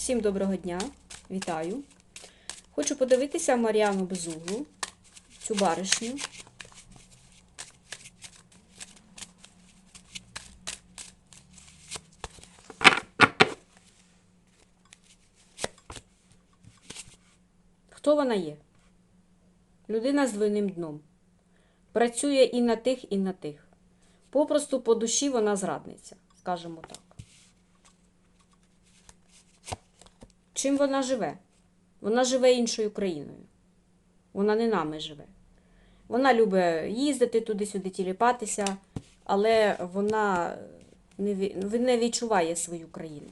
Всім доброго дня, вітаю. Хочу подивитися Мар'яну Безуглу, цю баришню. Хто вона є? Людина з двойним дном. Працює і на тих, і на тих. Попросту по душі вона зрадниця, скажімо так. Чим вона живе? Вона живе іншою країною. Вона не нами живе. Вона любить їздити туди-сюди, тіліпатися, але вона не, відчуває свою країну.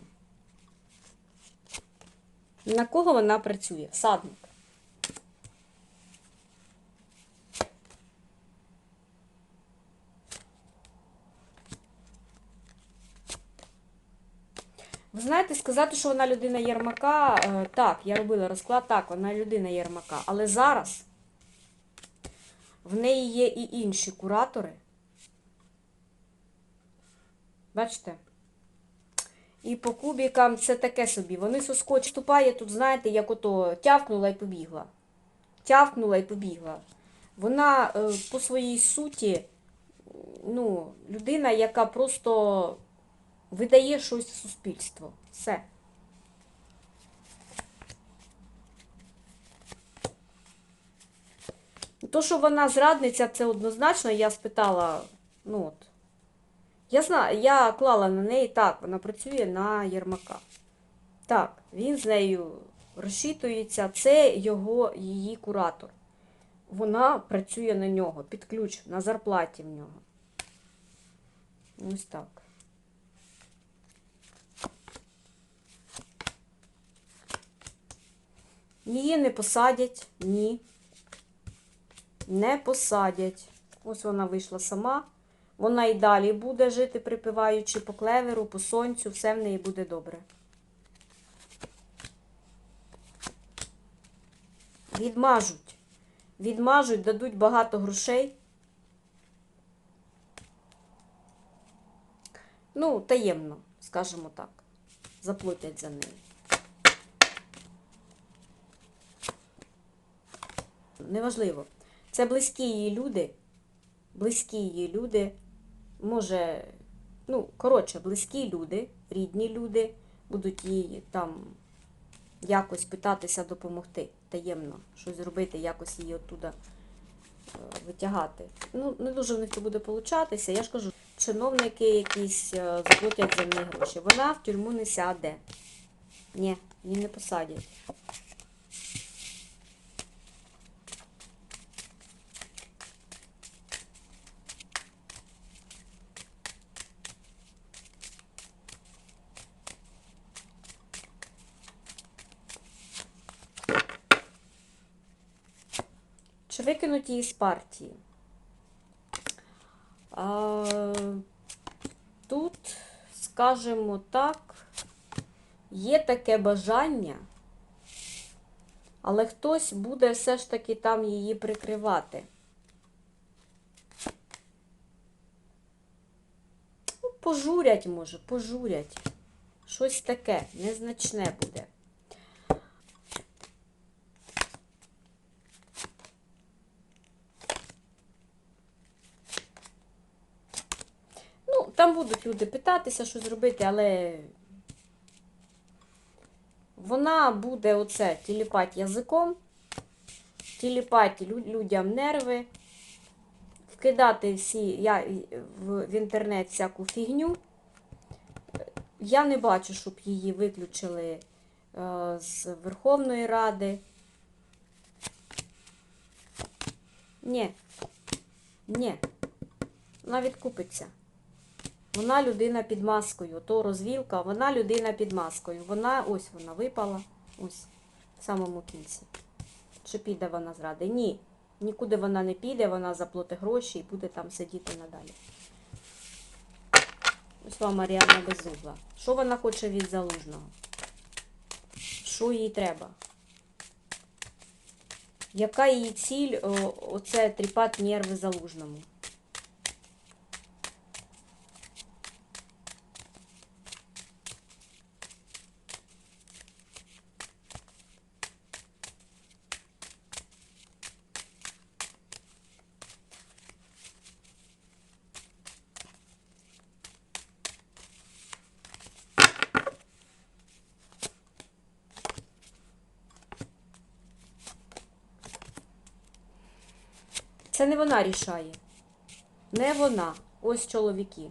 На кого вона працює? Садник. Ви знаєте, сказати, що вона людина Єрмака, е, так, я робила розклад, так, вона людина Єрмака. Але зараз в неї є і інші куратори. Бачите? І по кубікам це таке собі. Вони соскоч ступає тут, знаєте, як ото тявкнула і побігла. Тявкнула і побігла. Вона е, по своїй суті, ну, людина, яка просто видає щось суспільство. Все. То, що вона зрадниця, це однозначно. Я спитала, ну от. Я знаю, я клала на неї так, вона працює на Єрмака. Так, він з нею розчитується, це його, її куратор. Вона працює на нього, під ключ, на зарплаті в нього. Ось так. Її не посадять, ні. Не посадять. Ось вона вийшла сама. Вона і далі буде жити, припиваючи по клеверу, по сонцю, все в неї буде добре. Відмажуть. Відмажуть, дадуть багато грошей. Ну, таємно, скажімо так. Заплатять за неї. Неважливо. Це близькі її люди. Близькі її люди. Може, ну, коротше, близькі люди, рідні люди будуть їй там якось питатися допомогти таємно, щось зробити, якось її оттуда е, витягати. Ну, не дуже в них це буде получатися. Я ж кажу, чиновники якісь е, заплатять за неї гроші. Вона в тюрму не сяде. Ні, її не посадять. Чи викинуть її з партії? А, тут, скажімо так, є таке бажання, але хтось буде все ж таки там її прикривати. Ну, пожурять, може, пожурять. Щось таке, незначне буде. Ну, там будуть люди питатися, що зробити, але вона буде оце тіліпати язиком, тіліпати людям нерви, вкидати всі я, в, в інтернет всяку фігню. Я не бачу, щоб її виключили е, з Верховної Ради. Ні. Ні. Вона відкупиться. Вона людина під маскою. То розвілка, вона людина під маскою. Вона, ось вона випала. Ось, в самому кінці. Чи піде вона з ради? Ні. Нікуди вона не піде, вона заплатить гроші і буде там сидіти надалі. Ось вам Маріана Безугла. Що вона хоче від залужного? Що їй треба? Яка її ціль оце тріпати нерви залужному? Це не вона рішає. Не вона. Ось чоловіки.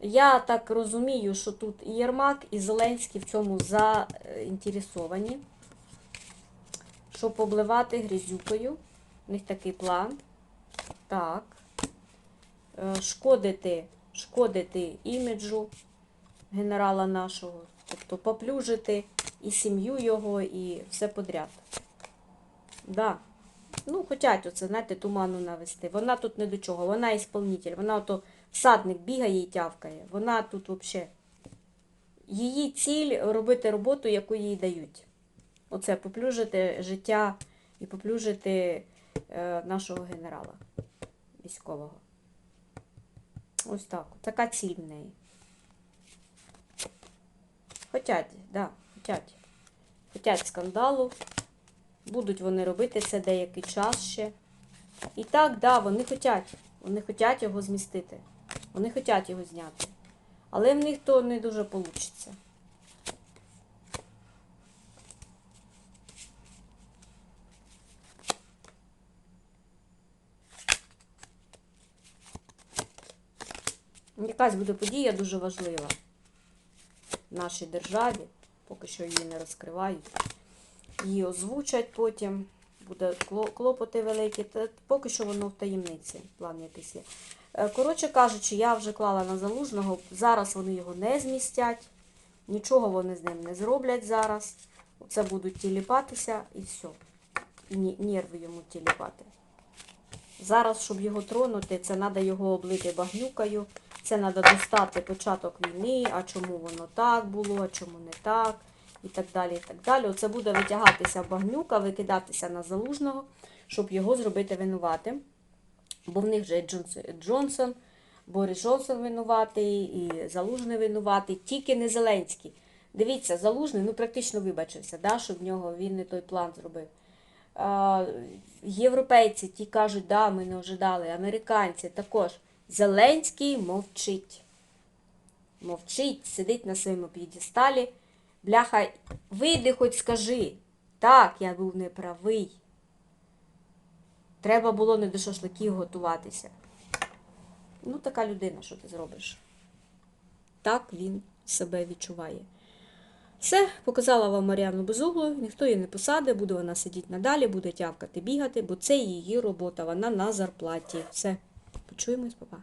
Я так розумію, що тут і Єрмак, і Зеленський в цьому заінтересовані, щоб обливати грязюкою. У них такий план. Так. Е, Шкодити, шкодити іміджу генерала нашого. Тобто поплюжити і сім'ю його, і все подряд. Да. Ну, хотять оце, знаєте, туману навести. Вона тут не до чого, вона ісполнитель, вона ото всадник бігає і тявкає. Вона тут взагалі. Її ціль робити роботу, яку їй дають. Оце поплюжити життя і поплюжити е, нашого генерала військового. Ось так. Така ціль в неї. Хотять, да, хотять. Хотять скандалу. Будуть вони робити це деякий час ще. І так, да, вони хотять. Вони хотять його змістити. Вони хотять його зняти. Але в них то не дуже вийде. Якась буде подія дуже важлива в нашій державі, поки що її не розкривають. Її озвучать потім, буде клопоти великі, та поки що воно в таємниці, план якийсь є. Е, Коротше кажучи, я вже клала на залужного, зараз вони його не змістять, нічого вони з ним не зроблять зараз. Це будуть тіліпатися і все. І нерви йому тіліпати. Зараз, щоб його тронути, це треба його облити багнюкою, це треба достати початок війни, а чому воно так було, а чому не так, і так далі. і так далі. Оце буде витягатися багнюка, викидатися на залужного, щоб його зробити винуватим. Бо в них вже Джонсон, Борис Джонсон винуватий, і Залужний винуватий, тільки не Зеленський. Дивіться, Залужний ну, практично вибачився, да, що в нього він не той план зробив. А, європейці ті кажуть, да, ми не ожидали, американці також. Зеленський мовчить. Мовчить, сидить на своєму п'єдесталі. Бляха, вийди хоч скажи. Так, я був неправий. Треба було не до шашликів готуватися. Ну, така людина, що ти зробиш. Так він себе відчуває. Все, показала вам Мар'яну Безуглу, ніхто її не посаде, буде вона сидіти надалі, буде тявкати, бігати, бо це її робота, вона на зарплаті. Все, почуємось, папа.